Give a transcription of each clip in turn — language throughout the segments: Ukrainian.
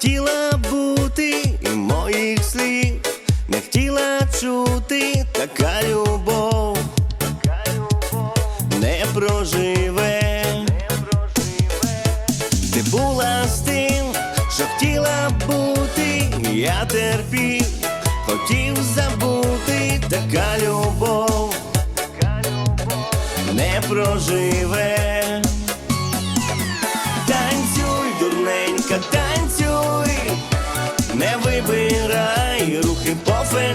хотіла бути, і моїх слів не хотіла чути, така любов не проживе. Ти була з тим, що хотіла бути, я терпів, хотів забути, така любов не проживе. Танцюй, дурненька,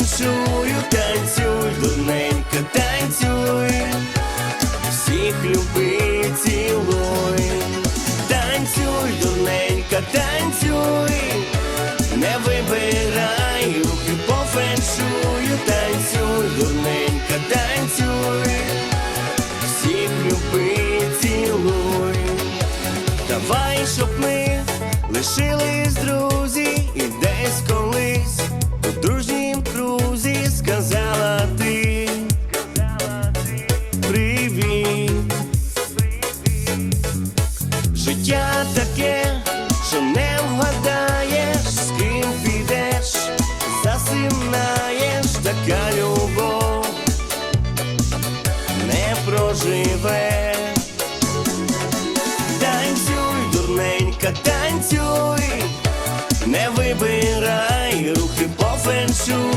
феншую, танцюй, дурненька, танцюй, всіх люби, цілуй, танцюй, дурненька, танцюй, не вибирай рухи по феншую, танцюй, дурненька, танцюй, всіх люби, цілуй. Давай, щоб ми лишились друзі, і десь колись крузі сказала ти привіт. Життя таке, що не вгадаєш, з ким підеш, засинаєш, така любов не проживе. Танцюй, дурненька, танцюй, не вибирай рухи по феншую,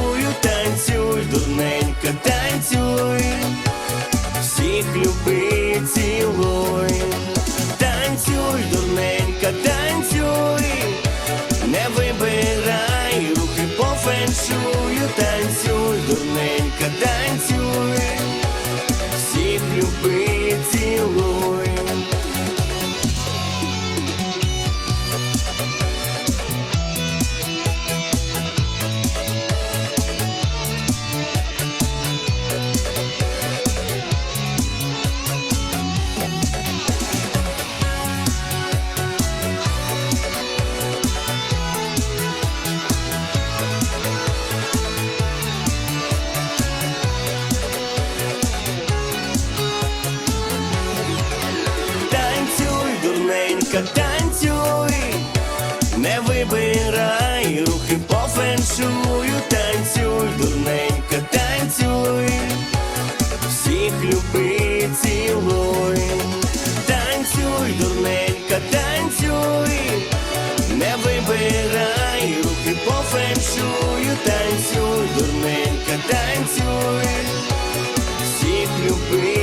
по феншую, дурненька, танцюй, не вибирай рухи по феншую, танцюй, дурненька, танцюй, всіх люби, цілуй, танцюй, дурненька, танцюй, не вибирай рухи по феншую, танцюй, дурненька, танцюй, всіх люби,